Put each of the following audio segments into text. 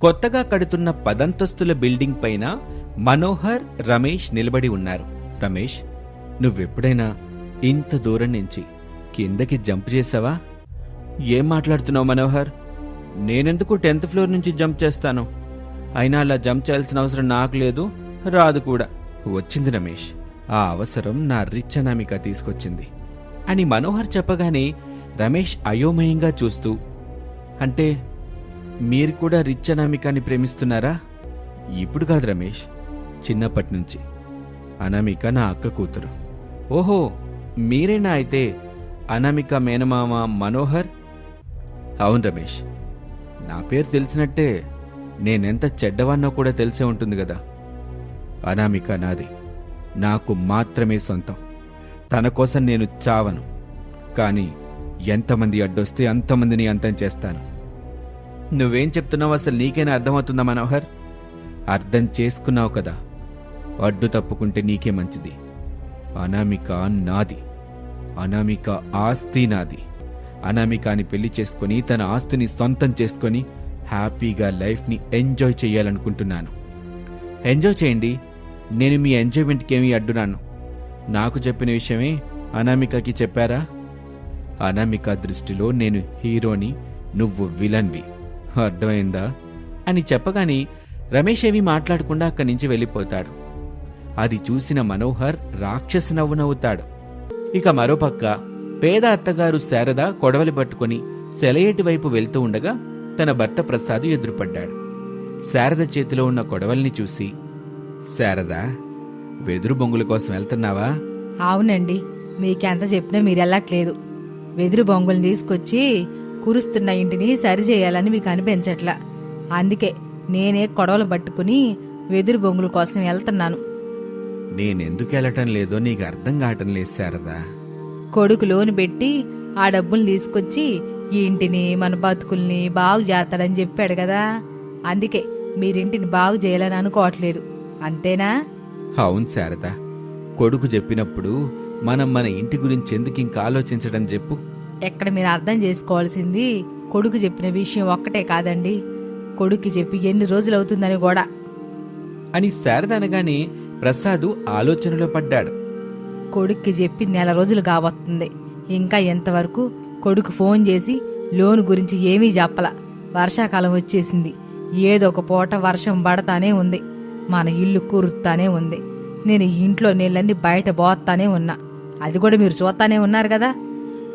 కొత్తగా కడుతున్న పదంతస్తుల బిల్డింగ్ పైన మనోహర్ రమేష్ నిలబడి ఉన్నారు. రమేష్ నువ్వెప్పుడైనా ఇంత దూరం నుంచి కిందకి జంప్ చేసావా? ఏం మాట్లాడుతున్నావు మనోహర్? నేనెందుకు టెన్త్ ఫ్లోర్ నుంచి జంప్ చేస్తాను? అయినా అలా జంప్ చేయాల్సిన అవసరం నాకు లేదు రాదు కూడా. వచ్చింది రమేష్. ఆ అవసరం నా రిచ్ అనామిక తీసుకొచ్చింది. అని మనోహర్ చెప్పగానే రమేష్ అయోమయంగా చూస్తూ అంటే మీరు కూడా రిచ్ అనామికాని ప్రేమిస్తున్నారా? ఇప్పుడు కాదు రమేష్ చిన్నప్పటి నుంచి. అనామిక నా అక్క కూతురు. ఓహో మీరేనా అయితే అనామిక మేనమామ మనోహర్? అవును రమేష్ నా పేరు తెలిసినట్టే నేనెంత చెడ్డవాన్నో కూడా తెలిసే ఉంటుంది కదా. అనామిక నాది. నాకు మాత్రమే సొంతం. తన కోసం నేను చావను. కానీ ఎంతమంది అడ్డొస్తే అంతమందిని అంతం చేస్తాను. నువ్వేం చెప్తున్నావు అసలు నీకేనా అర్థమవుతుందా మనోహర్? అర్థం చేసుకున్నావు కదా. అడ్డు తప్పుకుంటే నీకే మంచిది. అనామిక నాది. అనామిక ఆస్తి నాది. అనామికాని పెళ్ళి చేసుకుని తన ఆస్తిని సొంతం చేసుకొని హ్యాపీగా లైఫ్ని ఎంజాయ్ చేయాలనుకుంటున్నాను. ఎంజాయ్ చేయండి. నేను మీ ఎంజాయ్మెంట్కి ఏమీ అడ్డునాను నాకు చెప్పిన విషయమే అనామికకి చెప్పారా? అనామిక దృష్టిలో నేను హీరోని నువ్వు విలన్వి. అర్థమైందా? అని చెప్పగానే రమేష్ ఏమీ మాట్లాడకుండా అక్కడి నుంచి వెళ్ళిపోతాడు. అది చూసిన మనోహర్ రాక్షసి నవ్వు నవ్వుతాడు. ఇక మరోపక్క పేద అత్తగారు శారద కొడవలి పట్టుకుని సెలయేటి వైపు వెళ్తూ ఉండగా తన భర్త ప్రసాద్ ఎదురుపడ్డాడు. శారద చేతిలో ఉన్న కొడవల్ని చూసి శారద వెదురు బొంగుల కోసం వెళ్తున్నావా? అవునండి మీకెంత చెప్పినా మీరు వెళ్ళట్లేదు వెదురు బొంగులు తీసుకొచ్చి కురుస్తున్న ఇంటిని సరిచేయాలని మీకు అనిపించట్లా. అందుకే నేనే కొడవలు పట్టుకుని వెదురు బొంగుల కోసం వెళ్తున్నాను. నేనెందుకు వెళ్ళటం లేదో నీకు అర్థం కావటం లేదు శారదా. కొడుకు లోను పెట్టి ఆ డబ్బులు తీసుకొచ్చి ఈ ఇంటిని మన బతుకుల్ని బాగు చేస్తాడని చెప్పాడు కదా. అందుకే మీరింటిని బాగు చేయాలని అనుకోవట్లేదు. అంతేనా? అవును శారద. కొడుకు చెప్పినప్పుడు మనం మన ఇంటి గురించి ఎందుకు ఇంకా ఆలోచించడం చెప్పు. ఎక్కడ మీరు అర్థం చేసుకోవాల్సింది కొడుకు చెప్పిన విషయం ఒక్కటే కాదండి. కొడుక్కి చెప్పి ఎన్ని రోజులు అవుతుందని కూడా. అని శారద అనగానే ప్రసాదు ఆలోచనలో పడ్డాడు. కొడుక్కి చెప్పి నెల రోజులు కావస్తుంది ఇంకా ఎంతవరకు? కొడుకు ఫోన్ చేసి లోన్ గురించి ఏమీ చెప్పల. వర్షాకాలం వచ్చేసింది. ఏదో ఒక పూట వర్షం పడతానే ఉంది. మన ఇల్లు కూరుతానే ఉంది. నేను ఇంట్లో నీళ్ళన్నీ బయట పోతానే ఉన్నా. అది కూడా మీరు చూస్తానే ఉన్నారు కదా.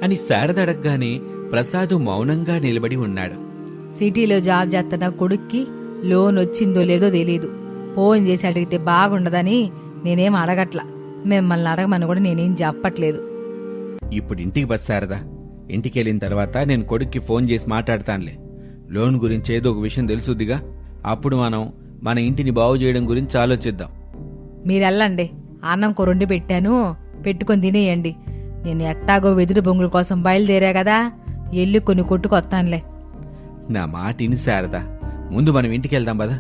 అని శారద అడగగానే ప్రసాదు మౌనంగా నిలబడి ఉన్నాడు. సిటీలో జాబ్ చేస్తున్న కొడుక్కి లోన్ వచ్చిందో లేదో తెలియదు ఫోన్ చేసి అడిగితే బాగుండదని నేనేం అడగట్లా. మిమ్మల్ని అడగమని కూడా నేనేం చెప్పట్లేదు. ఇప్పుడు ఇంటికి బస్ శారదా. ఇంటికి వెళ్ళిన తర్వాత నేను కొడుక్కి ఫోన్ చేసి మాట్లాడతానులే. లోన్ గురించి ఏదో ఒక విషయం తెలుసుద్దిగా. అప్పుడు మనం మన ఇంటిని బాగు చేయడం గురించి ఆలోచిద్దాం. మీరెళ్ళండి. అన్నం కూరండి పెట్టాను. పెట్టుకొని తినేయండి. నేను ఎట్టాగో వెదురు బొంగుల కోసం బయలుదేరా కదా. ఎల్లి కొన్ని కొట్టుకొత్తానులే నా మాట ఇని శారదా. ముందు మనం ఇంటికి వెళ్దాం పదా.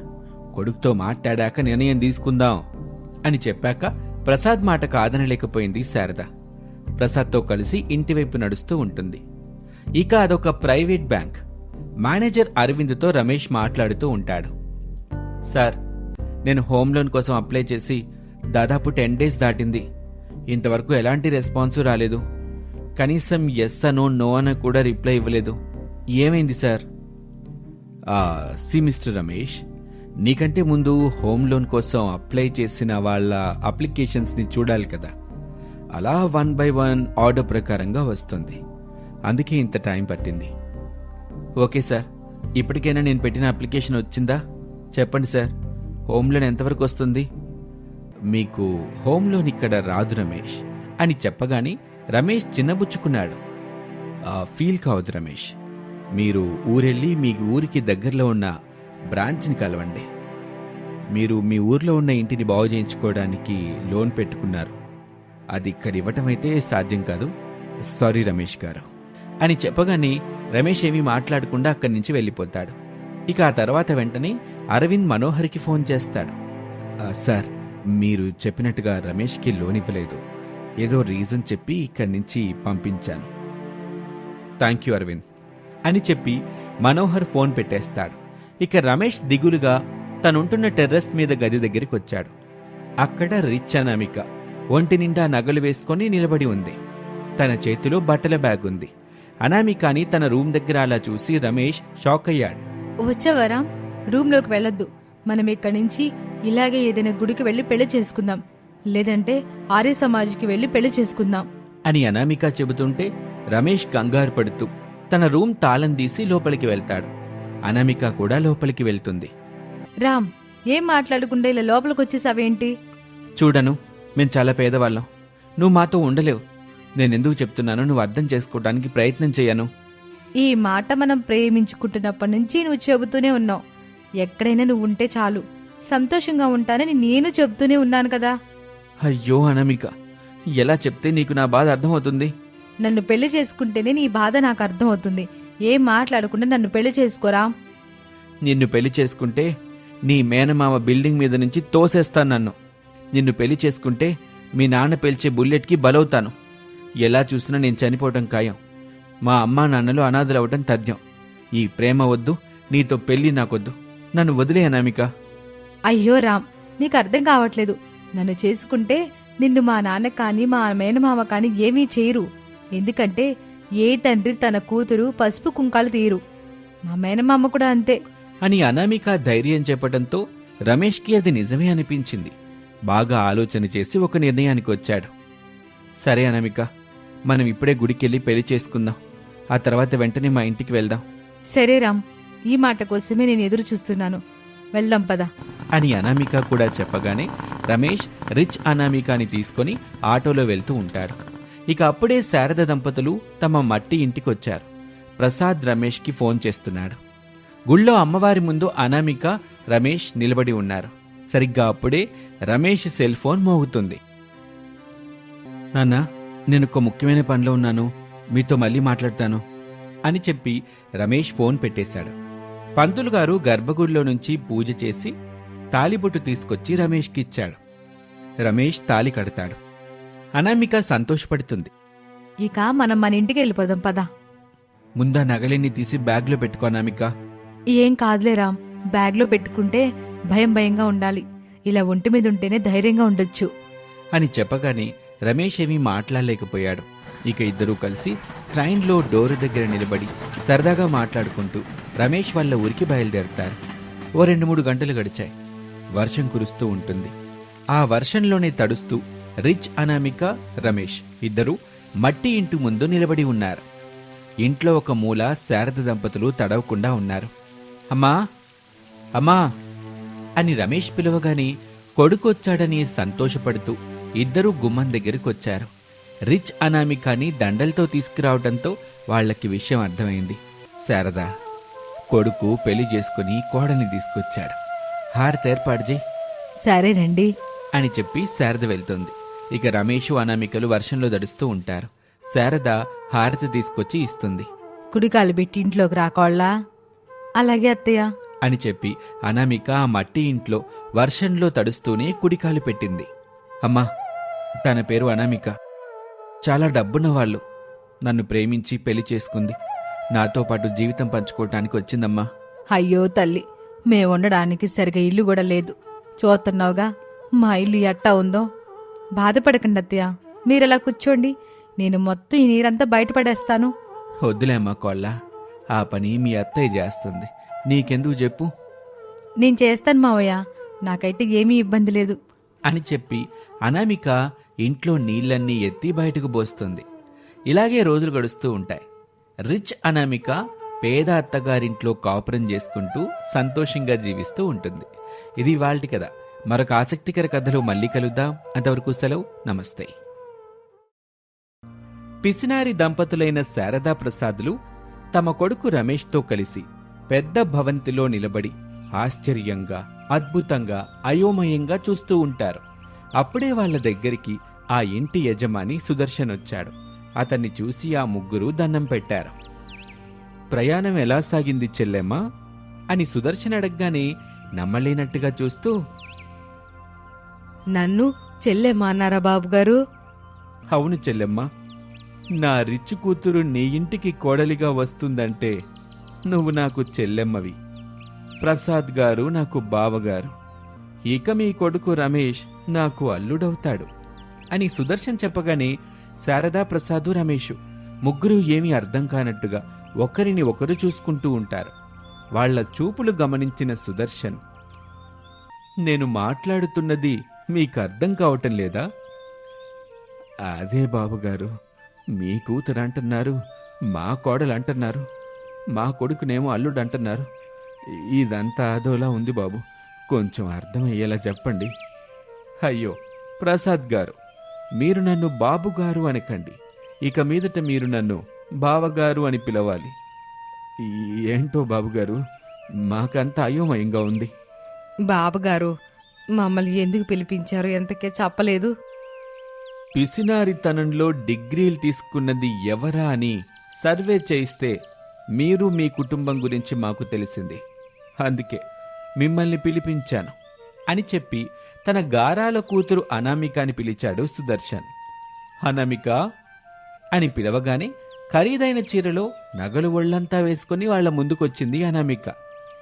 కొడుకుతో మాట్లాడాక నిర్ణయం తీసుకుందాం అని చెప్పాక ప్రసాద్ మాట కాదనలేకపోయింది శారద. ప్రసాద్తో కలిసి ఇంటివైపు నడుస్తూ ఉంటుంది. ఇక అదొక ప్రైవేట్ బ్యాంక్. మేనేజర్ అరవింద్తో రమేష్ మాట్లాడుతూ ఉంటాడు. సార్ నేను హోమ్ లోన్ కోసం అప్లై చేసి దాదాపు టెన్ డేస్ దాటింది. ఇంతవరకు ఎలాంటి రెస్పాన్స్ రాలేదు. కనీసం ఎస్ అనో నో అని కూడా రిప్లై ఇవ్వలేదు. ఏమైంది సార్? సి మిస్టర్ రమేష్ నీకంటే ముందు హోమ్ లోన్ కోసం అప్లై చేసిన వాళ్ళ అప్లికేషన్స్ని చూడాలి కదా. అలా వన్ బై వన్ ఆర్డర్ ప్రకారంగా వస్తుంది. అందుకే ఇంత టైం పట్టింది. Okay sir. ఇప్పటికైనా నేను పెట్టిన అప్లికేషన్ వచ్చిందా? చెప్పండి సార్. హోమ్ లోన్ ఎంతవరకు వస్తుంది? మీకు హోమ్ లోన్ ఇక్కడ రాదు రమేష్ అని చెప్పగానే రమేష్ చిన్నబుచ్చుకున్నాడు. ఫీల్ కావద్దు రమేష్. మీరు ఊరెళ్ళి మీ ఊరికి దగ్గరలో ఉన్న బ్రాంచ్ని కలవండి. మీరు మీ ఊర్లో ఉన్న ఇంటిని బాగు చేయించుకోవడానికి లోన్ పెట్టుకున్నారు. అది ఇక్కడ ఇవ్వటం అయితే సాధ్యం కాదు. సారీ రమేష్ గారు. అని చెప్పగానే రమేష్ ఏమీ మాట్లాడకుండా అక్కడి నుంచి వెళ్ళిపోతాడు. ఇక ఆ తర్వాత వెంటనే అరవింద్ మనోహర్కి ఫోన్ చేస్తాడు. సార్ మీరు చెప్పినట్టుగా రమేష్కి లోన్ ఇవ్వలేదు ఏదో రీజన్ చెప్పి ఇక్కడి నుంచి పంపించాను. థ్యాంక్ యూ అరవింద్ అని చెప్పి మనోహర్ ఫోన్ పెట్టేస్తాడు. ఇక రమేష్ దిగులుగా తనుంటున్న టెర్రస్ మీద గది దగ్గరికి వచ్చాడు. అక్కడ రిచ్ అనామిక ఒంటి నిండా నగలు వేసుకొని నిలబడి ఉంది. తన చేతిలో బట్టల బ్యాగ్ ఉంది. అనామికాని తన రూమ్ దగ్గర అలా చూసి రమేష్ షాక్ అయ్యాడు. వచ్చావరా? రూమ్లోకి వెళ్ళొద్దు. మనం ఇక్కడి నుంచి ఇలాగే ఏదైనా గుడికి వెళ్ళి పెళ్ళి చేసుకుందాం. లేదంటే ఆర్య సమాజ్కి వెళ్ళి పెళ్ళి చేసుకుందాం. అని అనామిక చెబుతుంటే రమేష్ కంగారు పడుతూ తన రూమ్ తాళం తీసి లోపలికి వెళ్తాడు. అనామిక కూడా లోపలికి వెళ్తుంది. రామ్ ఏం మాట్లాడకుండా ఇలా లోపలికి వచ్చేసావేంటి? చూడను మేం చాలా పేదవాళ్ళం. నువ్వు మాతో ఉండలేవు. నేనెందుకు చెప్తున్నానో నువ్వు అర్థం చేసుకోవడానికి ప్రయత్నం చేయను. ఈ మాట మనం ప్రేమించుకుంటున్నప్పటి నుంచి నువ్వు చెబుతూనే ఉన్నావు. ఎక్కడైనా నువ్వు ఉంటే చాలు. సంతోషంగా ఉంటానని నేను చెబుతూనే ఉన్నాను కదా. అయ్యో అనామిక ఎలా చెప్తే నీకు నా బాధ అర్థమవుతుంది? నన్ను పెళ్ళి చేసుకుంటేనే నీ బాధ నాకు అర్థమవుతుంది. ఏం మాట్లాడకుండా నన్ను పెళ్ళి చేసుకోరా? నిన్ను పెళ్ళి చేసుకుంటే నీ మేనమామ బిల్డింగ్ మీద నుంచి తోసేస్తాను నన్ను. నిన్ను పెళ్ళి చేసుకుంటే మీ నాన్న పేల్చే బుల్లెట్కి బలవుతాను. ఎలా చూసినా నేను చనిపోవటం ఖాయం. మా అమ్మా నాన్నలు అనాథలవటం తథ్యం. ఈ ప్రేమ వద్దు నీతో పెళ్ళి నాకొద్దు. నన్ను వదిలే అనామిక. అయ్యో రామ్ నీకు అర్థం కావట్లేదు. నన్ను చేసుకుంటే నిన్ను మా నాన్న కానీ మా మేనమామ కానీ ఏమీ చేయరు. ఎందుకంటే ఏ తండ్రి తన కూతురు పసుపు కుంకాలు తీయరు. మా మేనమామ కూడా అంతే. అని అనామిక ధైర్యం చెప్పడంతో రమేష్కి అది నిజమే అనిపించింది. బాగా ఆలోచన చేసి ఒక నిర్ణయానికి వచ్చాడు. సరే అనామిక మనం ఇప్పుడే గుడికెళ్ళి పెళ్ళి చేసుకుందాం. ఆ తర్వాత వెంటనే మా ఇంటికి వెళ్దాం. సరే రామ్ ఈ మాట కోసమే నేను ఎదురు చూస్తున్నాను. వెళ్దాం పద. అని అనామిక కూడా చెప్పగానే రమేష్ రిచ్ అనామికాని తీసుకొని ఆటోలో వెళ్తూ ఉంటాడు ఇక అప్పుడే శారద దంపతులు తమ మట్టి ఇంటికొచ్చారు. ప్రసాద్ రమేష్కి ఫోన్ చేస్తున్నాడు. గుళ్ళో అమ్మవారి ముందు అనామిక రమేష్ నిలబడి ఉన్నారు. సరిగ్గా అప్పుడే రమేష్ సెల్ ఫోన్ మోగుతుంది. నాన్న నేను ఒక ముఖ్యమైన పనిలో ఉన్నాను. మీతో మళ్ళీ మాట్లాడతాను అని చెప్పి రమేష్ ఫోన్ పెట్టేశాడు. పంతులు గారు గర్భగుడిలో నుంచి పూజ చేసి తాలిబొట్టు తీసుకొచ్చి రమేష్కి ఇచ్చాడు. రమేష్ తాలి కడతాడు. అనామిక సంతోషపడుతుంది. ఇక మనం మన ఇంటికి వెళ్ళిపోదాం పద. ముందా నగలిని తీసి బ్యాగ్లో పెట్టుకో అనామిక. ఏం కాదులే రామ్. బ్యాగ్లో పెట్టుకుంటే భయం భయంగా ఉండాలి. ఇలా ఒంటి మీద ఉంటేనే ధైర్యంగా ఉండొచ్చు. అని చెప్పగానే రమేష్ ఏమీ మాట్లాడలేకపోయాడు. ఇక ఇద్దరూ కలిసి ట్రైన్లో డోరు దగ్గర నిలబడి సరదాగా మాట్లాడుకుంటూ రమేష్ వాళ్ళ ఊరికి బయలుదేరుతారు. ఓ రెండు మూడు గంటలు గడిచాయి. వర్షం కురుస్తూ ఉంటుంది. ఆ వర్షంలోనే తడుస్తూ రిచ్ అనామిక రమేష్ ఇద్దరూ మట్టి ఇంటి ముందు నిలబడి ఉన్నారు. ఇంట్లో ఒక మూల శారద దంపతులు తడవకుండా ఉన్నారు. అమ్మా! అమ్మా! అని రమేష్ పిలవగానే కొడుకొచ్చాడని సంతోషపడుతూ ఇద్దరూ గుమ్మం దగ్గరికి వచ్చారు రిచ్ అనామికాని దండలతో తీసుకురావడంతో వాళ్ళకి విషయం అర్థమైంది. శారద! కొడుకు పెళ్ళి చేసుకుని కోడని తీసుకొచ్చాడు. హారతి ఏర్పాటు చేయి. సరేనండి. అని చెప్పి శారద వెళ్తుంది. ఇక రమేష్ అనామికలు వర్షంలో దడుస్తూ ఉంటారు. శారద హారతి తీసుకొచ్చి ఇస్తుంది. కుడికాలు పెట్టి ఇంట్లోకి రాకోళ్ళా అలాగే అత్తయ్య. అని చెప్పి అనామిక ఆ మట్టి ఇంట్లో వర్షంలో తడుస్తూనే కుడికాలు పెట్టింది. అమ్మా తన పేరు అనామిక. చాలా డబ్బున్న వాళ్ళు నన్ను ప్రేమించి పెళ్ళి చేసుకుంది. నాతో పాటు జీవితం పంచుకోవటానికి వచ్చిందమ్మా. అయ్యో తల్లి మేము ఉండడానికి సరిగా ఇల్లు కూడా లేదు. చూస్తున్నావుగా మా ఇల్లు ఎట్టా ఉందో? బాధపడకండి అత్తయ్య మీరలా కూర్చోండి. నేను మొత్తం ఈ నీరంతా బయటపడేస్తాను. వద్దులే అమ్మా కోళ్ళ ఆ పని మీ అత్తయ్య చేస్తుంది. నీకెందుకు చెప్పు? నేను చేస్తాను మావయ్య నాకైతే ఏమీ ఇబ్బంది లేదు. అని చెప్పి అనామిక ఇంట్లో నీళ్ళన్నీ ఎత్తి బయటకు పోస్తుంది. ఇలాగే రోజులు గడుస్తూ ఉంటాయి. రిచ్ అనామిక పేద అత్తగారింట్లో కాపురం చేసుకుంటూ సంతోషంగా జీవిస్తూ ఉంటుంది. ఇది వాళ్ళ కథ. మరొక ఆసక్తికర కథలో మళ్ళీ కలుద్దాం. అంతవరకు సెలవు. నమస్తే. పిసినారి దంపతులైన శారదా ప్రసాదులు తమ కొడుకు రమేష్తో కలిసి పెద్ద భవంతిలో నిలబడి ఆశ్చర్యంగా అద్భుతంగా అయోమయంగా చూస్తూ ఉంటారు. అప్పుడే వాళ్ళ దగ్గరికి ఆ ఇంటి యజమాని సుదర్శన్ వచ్చాడు అతన్ని చూసి ఆ ముగ్గురు దండం పెట్టారు. ప్రయాణం ఎలా సాగింది చెల్లెమ్మా? అని సుదర్శన్ అడగగానే నమ్మలేనట్టుగా చూస్తూ నన్ను చెల్లెమ్మా అన్నారా బాబు గారు అవును చెల్లెమ్మ. నా రిచ్ కూతురు నీ ఇంటికి కోడలిగా వస్తుందంటే నువ్వు నాకు చెల్లెమ్మవి. ప్రసాద్ గారు నాకు బావగారు. ఇక మీ కొడుకు రమేష్ నాకు అల్లుడవుతాడు అని సుదర్శన్ చెప్పగానే శారదా ప్రసాదు రమేషు ముగ్గురు ఏమీ అర్థం కానట్టుగా ఒకరిని ఒకరు చూసుకుంటూ ఉంటారు. వాళ్ళ చూపులు గమనించిన సుదర్శన్ నేను మాట్లాడుతున్నది మీకు అర్థం కావటం లేదా? అదే బాబుగారు మీ కూతురు అంటున్నారు మా కోడలు అంటున్నారు మా కొడుకునేమో అల్లుడు అంటున్నారు ఇదంతా అదోలా ఉంది బాబు కొంచెం అర్థమయ్యేలా చెప్పండి. అయ్యో ప్రసాద్ గారు మీరు నన్ను బాబుగారు అనకండి. ఇక మీదట మీరు నన్ను బావగారు అని పిలవాలి. ఏంటో బాబుగారు? మాకంతా అయోమయంగా ఉంది. బాబుగారు మమ్మల్ని ఎందుకు పిలిపించారు? ఎంతకే చెప్పలేదు. పిసినారితనంలో డిగ్రీలు తీసుకున్నది ఎవరా అని సర్వే చేయిస్తే మీరు మీ కుటుంబం గురించి మాకు తెలిసింది. అందుకే మిమ్మల్ని పిలిపించాను అని చెప్పి తన గారాల కూతురు అనామికాని పిలిచాడు సుదర్శన్. అనామిక అని పిలవగానే ఖరీదైన చీరలో నగలు ఒళ్ళంతా వేసుకుని వాళ్ళ ముందుకొచ్చింది అనామిక.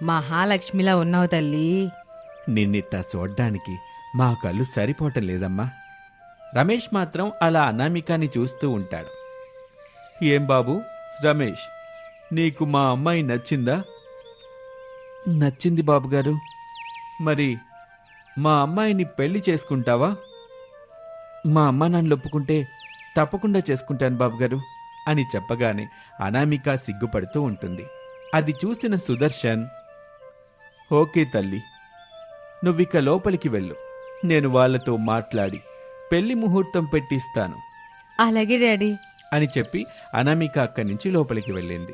మహాలక్ష్మిలా ఉన్నావు తల్లి. నిన్నిట్టా చూడ్డానికి మా కళ్ళు సరిపోవటం లేదమ్మా. రమేష్ మాత్రం అలా అనామికాని చూస్తూ ఉంటాడు. ఏం బాబు? రమేష్ నీకు మా అమ్మాయి నచ్చిందా? నచ్చింది బాబుగారు. మరి మా అమ్మాయిని పెళ్ళి చేసుకుంటావా? మా అమ్మ నన్ను ఒప్పుకుంటే తప్పకుండా చేసుకుంటాను బాబుగారు అని చెప్పగానే అనామిక సిగ్గుపడుతూ ఉంటుంది. అది చూసిన సుదర్శన్ ఓకే తల్లి నువ్విక లోపలికి వెళ్ళు నేను వాళ్ళతో మాట్లాడి పెళ్ళి ముహూర్తం పెట్టిస్తాను. అలాగే డాడీ. అని చెప్పి అనామిక అక్కడి నుంచి లోపలికి వెళ్ళింది.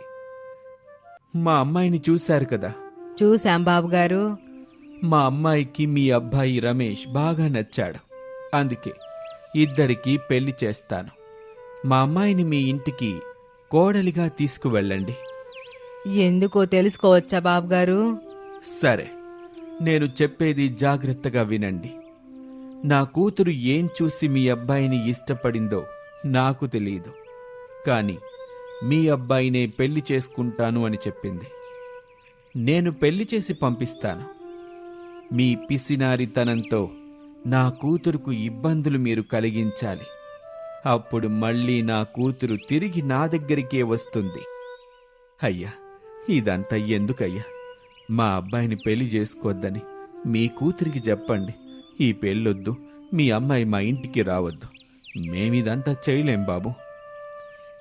మా అమ్మాయిని చూశారు కదా? చూశాం బాబుగారు. మా అమ్మాయికి మీ అబ్బాయి రమేష్ బాగా నచ్చాడు. అందుకే ఇద్దరికి పెళ్ళి చేస్తాను. మా అమ్మాయిని మీ ఇంటికి కోడలిగా తీసుకువెళ్ళండి. ఎందుకో తెలుసుకోవచ్చా బాబుగారు? సరే నేను చెప్పేది జాగ్రత్తగా వినండి. నా కూతురు ఏం చూసి మీ అబ్బాయిని ఇష్టపడిందో నాకు తెలియదు. కానీ మీ అబ్బాయినే పెళ్ళి చేసుకుంటాను అని చెప్పింది. నేను పెళ్ళి చేసి పంపిస్తాను. మీ పిసినారితనంతో నా కూతురుకు ఇబ్బందులు మీరు కలిగించాలి. అప్పుడు మళ్ళీ నా కూతురు తిరిగి నా దగ్గరికే వస్తుంది. అయ్యా ఇదంతా ఎందుకయ్యా? మా అబ్బాయిని పెళ్ళి చేసుకోవద్దని మీ కూతురికి చెప్పండి. ఈ పెళ్ళొద్దు మీ అమ్మాయి మా ఇంటికి రావద్దు. మేమిదంతా చేయలేం బాబు.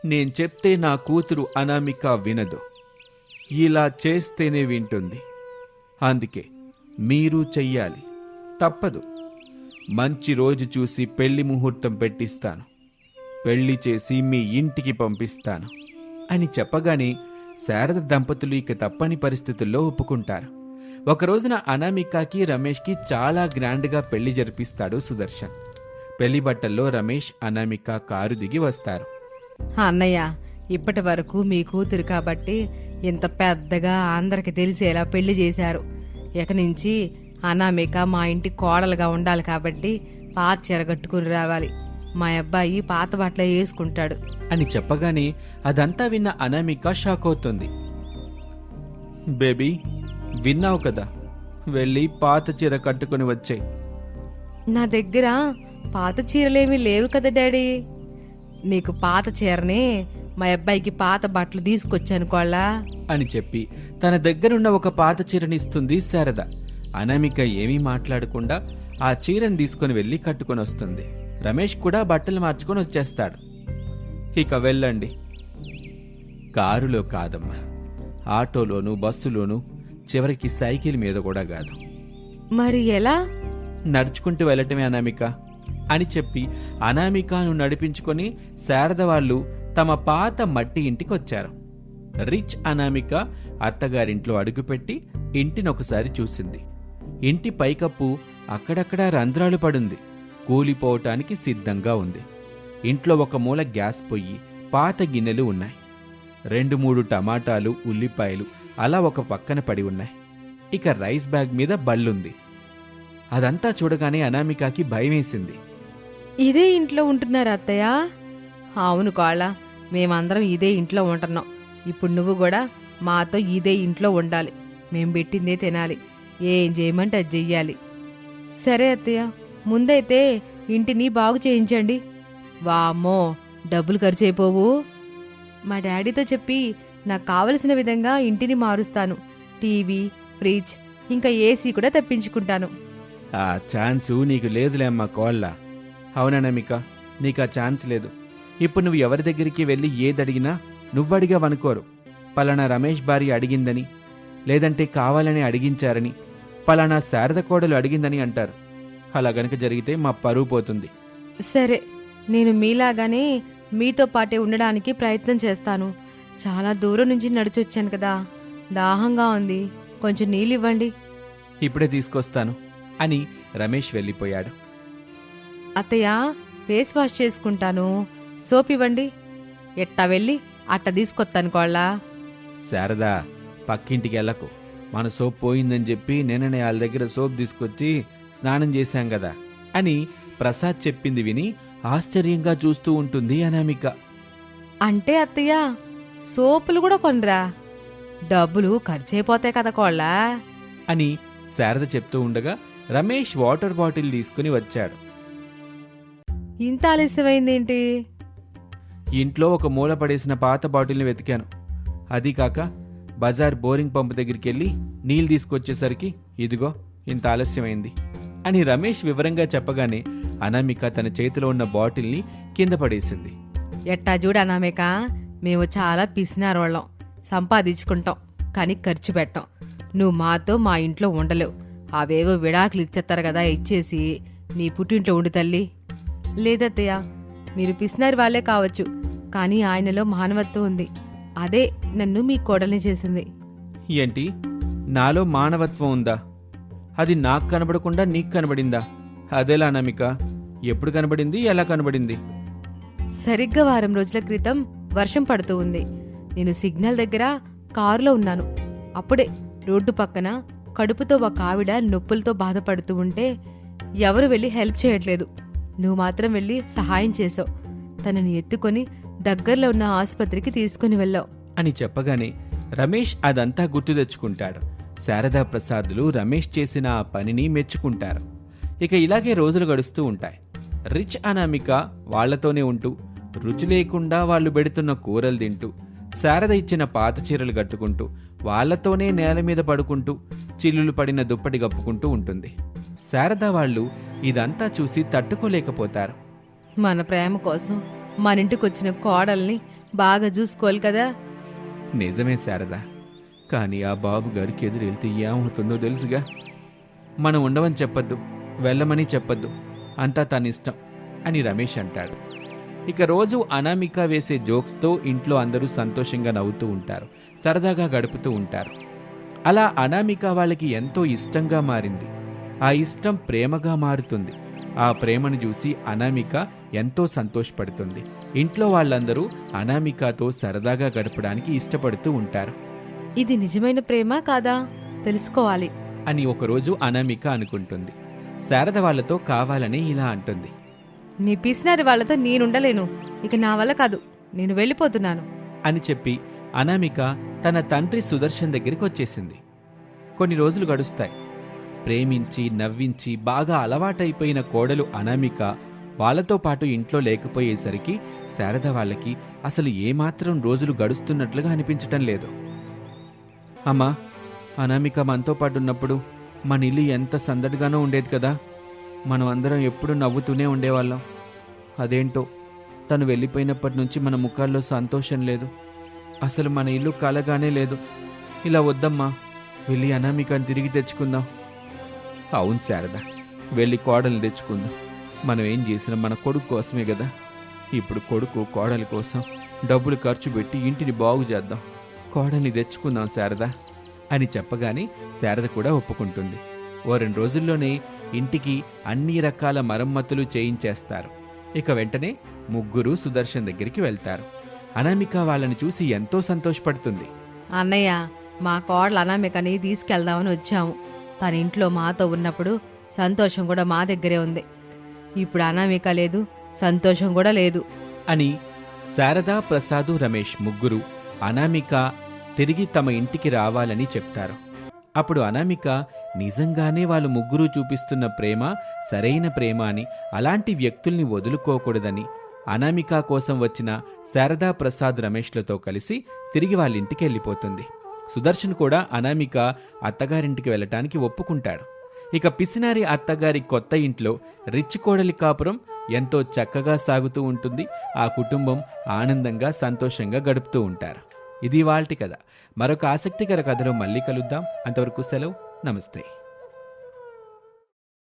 నేను చెప్తే నా కూతురు అనామిక వినదు. ఇలా చేస్తేనే వింటుంది. అందుకే మీరు చెయ్యాలి. తప్పదు. మంచి రోజు చూసి పెళ్ళి ముహూర్తం పెట్టిస్తాను. పెళ్ళి చేసి మీ ఇంటికి పంపిస్తాను. అని చెప్పగానే శారద దంపతులు ఇక తప్పని పరిస్థితుల్లో ఒప్పుకుంటారు. ఒక రోజున అనామికకి రమేష్కి చాలా గ్రాండ్గా పెళ్ళి జరిపిస్తాడు సుదర్శన్. పెళ్ళి బట్టల్లో రమేష్ అనామిక కారు దిగి వస్తారు. అన్నయ్య ఇప్పటి వరకు మీ కూతురు కాబట్టి ఇంత పెద్దగా అందరికి తెలిసేలా పెళ్ళి చేశారు. ఇక నుంచి అనామిక మా ఇంటి కోడలుగా ఉండాలి కాబట్టి పాత చీర కట్టుకుని రావాలి. మా అబ్బాయి పాత బట్టలే వేసుకుంటాడు. అని చెప్పగానే అదంతా విన్న అనామిక షాక్ అవుతుంది. బేబీ విన్నావు కదా వెళ్ళి పాత చీర కట్టుకుని వచ్చే నా దగ్గర పాత చీరలేమీ లేవు కదా డాడీ. నీకు పాత చీరనే మా అబ్బాయికి పాత బట్టలు తీసుకొచ్చాను కోళ్ళ. అని చెప్పి తన దగ్గరున్న ఒక పాత చీరని ఇస్తుంది శారద. అనామిక ఏమీ మాట్లాడకుండా ఆ చీరని తీసుకుని వెళ్ళి కట్టుకొని వస్తుంది. రమేష్ కూడా బట్టలు మార్చుకొని వచ్చేస్తాడు. ఇక వెళ్ళండి. కారులో కాదమ్మా. ఆటోలోను బస్సులోను చివరికి సైకిల్ మీద కూడా కాదు. మరి ఎలా? నడుచుకుంటూ వెళ్ళటమే అనామిక అని చెప్పి అనామికను నడిపించుకొని శారద వాళ్ళు తమ పాత మట్టి ఇంటికి వచ్చారు రిచ్ అనామిక అత్తగారింట్లో అడుగుపెట్టి ఇంటిని ఒకసారి చూసింది. ఇంటి పైకప్పు అక్కడక్కడా రంధ్రాలు పడుంది. కూలిపోవటానికి సిద్ధంగా ఉంది. ఇంట్లో ఒక మూల గ్యాస్ పొయ్యి పాత గిన్నెలు ఉన్నాయి. రెండు మూడు టమాటాలు ఉల్లిపాయలు అలా ఒక పక్కన పడి ఉన్నాయి. ఇక రైస్ బ్యాగ్ మీద బల్లుంది అదంతా చూడగానే అనామికాకి భయమేసింది. ఇదే ఇంట్లో ఉంటున్నారా అత్తయ్య? అవును కోళ్ళ మేమందరం ఇదే ఇంట్లో ఉంటున్నాం. ఇప్పుడు నువ్వు కూడా మాతో ఇదే ఇంట్లో ఉండాలి. మేం పెట్టిందే తినాలి. ఏం చేయమంటే అది చెయ్యాలి. సరే అత్తయ్య ముందైతే ఇంటిని బాగు చేయించండి. వామ్మో డబ్బులు ఖర్చు అయిపోవు మా డాడీతో చెప్పి నాకు కావలసిన విధంగా ఇంటిని మారుస్తాను. టీవీ ఫ్రిడ్జ్ ఇంకా ఏసీ కూడా తెప్పించుకుంటాను. ఆ ఛాన్సు నీకు లేదులే అమ్మా కోళ్ళ. అవుననమిక నీకు ఆ ఛాన్స్ లేదు. ఇప్పుడు నువ్వు ఎవరి దగ్గరికి వెళ్ళి ఏది అడిగినా నువ్వడిగావనుకోరు పలానా రమేష్ భార్య అడిగిందని లేదంటే కావాలని అడిగించారని పలానా శారద కోడలు అడిగిందని అంటారు. అలా గనక జరిగితే మా పరువు పోతుంది. సరే నేను మీలాగానే మీతో పాటే ఉండడానికి ప్రయత్నం చేస్తాను. చాలా దూరం నుంచి నడిచొచ్చాను కదా. దాహంగా ఉంది. కొంచెం నీళ్ళు ఇవ్వండి ఇప్పుడే తీసుకొస్తాను అని రమేష్ వెళ్ళిపోయాడు. అత్తయ్య ఫేస్ వాష్ చేసుకుంటాను. సోప్ ఇవ్వండి ఎట్టా వెళ్ళి అట్ట తీసుకొస్తాను కోళ్ళ శారదా పక్కింటికి వెళ్ళకు మన సోప్ పోయిందని చెప్పి నిన్ననే వాళ్ళ దగ్గర సోప్ తీసుకొచ్చి స్నానం చేశాం కదా అని ప్రసాద్ చెప్పింది విని ఆశ్చర్యంగా చూస్తూ ఉంటుంది అనామిక. అంటే అత్తయ్య సోపులు కూడా కొనరా? డబ్బులు ఖర్చయిపోతాయి కదా కోళ్ళ? అని శారద చెప్తూ ఉండగా రమేష్ వాటర్ బాటిల్ తీసుకుని వచ్చాడు. ఇంత ఆలస్యమైందేంటి? ఇంట్లో ఒక మూల పడేసిన పాత బాటిల్ని వెతికాను. అది కాక బజార్ బోరింగ్ పంపు దగ్గరికి వెళ్ళి నీళ్ళు తీసుకొచ్చేసరికి ఇదిగో ఇంత ఆలస్యమైంది అని రమేష్ వివరంగా చెప్పగానే అనామిక తన చేతిలో ఉన్న బాటిల్ని కింద పడేసింది. ఎట్టా చూడు అనామిక మేము చాలా పిసినారోళ్ళం సంపాదించుకుంటాం కానీ ఖర్చు పెట్టాం. నువ్వు మాతో మా ఇంట్లో ఉండలేవు. అవేవో విడాకులు ఇచ్చేస్తారు కదా ఇచ్చేసి నీ పుట్టింట్లో ఉండు తల్లి. లేదత్తయ్య మీరు పిసినారి వాళ్ళే కావచ్చు. కానీ ఆయనలో మానవత్వం ఉంది. అదే నన్ను మీ కోడల్ని చేసింది. ఏంటి? నాలో మానవత్వం ఉందా? అది నాకు కనబడకుండా నీకు కనబడిందా? అదేలా అనామిక ఎప్పుడు కనబడింది? ఎలా కనబడింది? సరిగ్గా వారం రోజుల క్రితం వర్షం పడుతూ ఉంది. నేను సిగ్నల్ దగ్గర కారులో ఉన్నాను. అప్పుడే రోడ్డు పక్కన కడుపుతో ఒక ఆవిడ నొప్పులతో బాధపడుతూ ఉంటే ఎవరు వెళ్ళి హెల్ప్ చేయట్లేదు. నువ్వు మాత్రం వెళ్ళి సహాయం చేసావు తనని ఎత్తుకొని దగ్గరలో ఉన్న ఆసుపత్రికి తీసుకుని వెళ్ళావు. అని చెప్పగానే రమేష్ అదంతా గుర్తు తెచ్చుకుంటాడు. శారదా ప్రసాద్లు రమేష్ చేసిన ఆ పనిని మెచ్చుకుంటారు. ఇక ఇలాగే రోజులు గడుస్తూ ఉంటాయి. రిచ్ అనామిక వాళ్ళతోనే ఉంటూ రుచి లేకుండా వాళ్ళు పెడుతున్న కూరలు తింటూ శారద ఇచ్చిన పాత చీరలు కట్టుకుంటూ వాళ్ళతోనే నేల మీద పడుకుంటూ చిల్లులు పడిన దుప్పటి కప్పుకుంటూ ఉంటుంది. శారద వాళ్ళు ఇదంతా చూసి తట్టుకోలేకపోతారు. మన ప్రేమ కోసం మన ఇంటికి వచ్చిన కోడల్ని బాగా చూసుకోవాలి కదా? నిజమే శారదా. కానీ ఆ బాబు గారికి ఎదురెళ్తే ఏమవుతుందో తెలుసుగా. మనం ఉండవని చెప్పొద్దు వెళ్ళమని చెప్పొద్దు. అంతా తన ఇష్టం అని రమేష్ అంటాడు. ఇక రోజు అనామిక వేసే జోక్స్తో ఇంట్లో అందరూ సంతోషంగా నవ్వుతూ ఉంటారు సరదాగా గడుపుతూ ఉంటారు. అలా అనామిక వాళ్ళకి ఎంతో ఇష్టంగా మారింది. ఆ ఇష్టం ప్రేమగా మారుతుంది. ఆ ప్రేమను చూసి అనామిక ఎంతో సంతోషపడుతుంది. ఇంట్లో వాళ్ళందరూ అనామికతో సరదాగా గడపడానికి ఇష్టపడుతూ ఉంటారు. ఇది నిజమైన ప్రేమ కాదా? తెలుసుకోవాలి. అని ఒకరోజు అనామిక అనుకుంటుంది. శారద వాళ్ళతో కావాలని ఇలా అంటుంది. మీ పిసినారి వాళ్ళతో నేనుండలేను. ఇక నా వల్ల కాదు. నేను వెళ్ళిపోతున్నాను. అని చెప్పి అనామిక తన తండ్రి సుదర్శన్ దగ్గరికి వచ్చేసింది. కొన్ని రోజులు గడుస్తాయి. ప్రేమించి నవ్వించి బాగా అలవాటైపోయిన కోడలు అనామిక వాళ్ళతో పాటు ఇంట్లో లేకపోయేసరికి శారద వాళ్ళకి అసలు ఏమాత్రం రోజులు గడుస్తున్నట్లుగా అనిపించటం లేదు. అమ్మా అనామిక మనతో పాటు ఉన్నప్పుడు మన ఇల్లు ఎంత సందడిగానో ఉండేది కదా. మనం అందరం ఎప్పుడూ నవ్వుతూనే ఉండేవాళ్ళం. అదేంటో తను వెళ్ళిపోయినప్పటి నుంచి మన ముఖాల్లో సంతోషం లేదు. అసలు మన ఇల్లు కలగానే లేదు. ఇలా వద్దమ్మా వెళ్ళి అనామికను తిరిగి తెచ్చుకుందాం. అవును శారద వెళ్ళి కోడలు తెచ్చుకుందాం. మనం ఏం చేసినా మన కొడుకు కోసమే కదా. ఇప్పుడు కొడుకు కోడల కోసం డబ్బులు ఖర్చు పెట్టి ఇంటిని బాగు చేద్దాం. కోడల్ని తెచ్చుకుందాం శారద అని చెప్పగానే శారద కూడా ఒప్పుకుంటుంది. ఓ రెండు రోజుల్లోనే ఇంటికి అన్ని రకాల మరమ్మతులు చేయించేస్తారు. ఇక వెంటనే ముగ్గురు సుదర్శన్ దగ్గరికి వెళ్తారు. అనామిక వాళ్ళని చూసి ఎంతో సంతోషపడుతుంది. అన్నయ్య మా కోడలు అనామికని తీసుకెళ్దామని వచ్చాము. తన ఇంట్లో మాతో ఉన్నప్పుడు సంతోషం కూడా మా దగ్గరే ఉంది. ఇప్పుడు అనామిక లేదు సంతోషం కూడా లేదు. అని శారదా ప్రసాదు రమేష్ ముగ్గురు అనామిక తిరిగి తమ ఇంటికి రావాలని చెప్తారు. అప్పుడు అనామిక నిజంగానే వాళ్ళు ముగ్గురు చూపిస్తున్న ప్రేమ సరైన ప్రేమ అని అలాంటి వ్యక్తుల్ని వదులుకోకూడదని అనామిక కోసం వచ్చిన శారదా ప్రసాద్ రమేష్లతో కలిసి తిరిగి వాళ్ళ ఇంటికి వెళ్ళిపోతుంది. సుదర్శన్ కూడా అనామిక అత్తగారింటికి వెళ్ళటానికి ఒప్పుకుంటాడు. ఇక పిసినారి అత్తగారి కొత్త ఇంట్లో రిచ్ కోడలి కాపురం ఎంతో చక్కగా సాగుతూ ఉంటుంది. ఆ కుటుంబం ఆనందంగా సంతోషంగా గడుపుతూ ఉంటారు. ఇది వాళ్ళ కథ. మరొక ఆసక్తికర కథలో మళ్ళీ కలుద్దాం. అంతవరకు సెలవు. నమస్తే.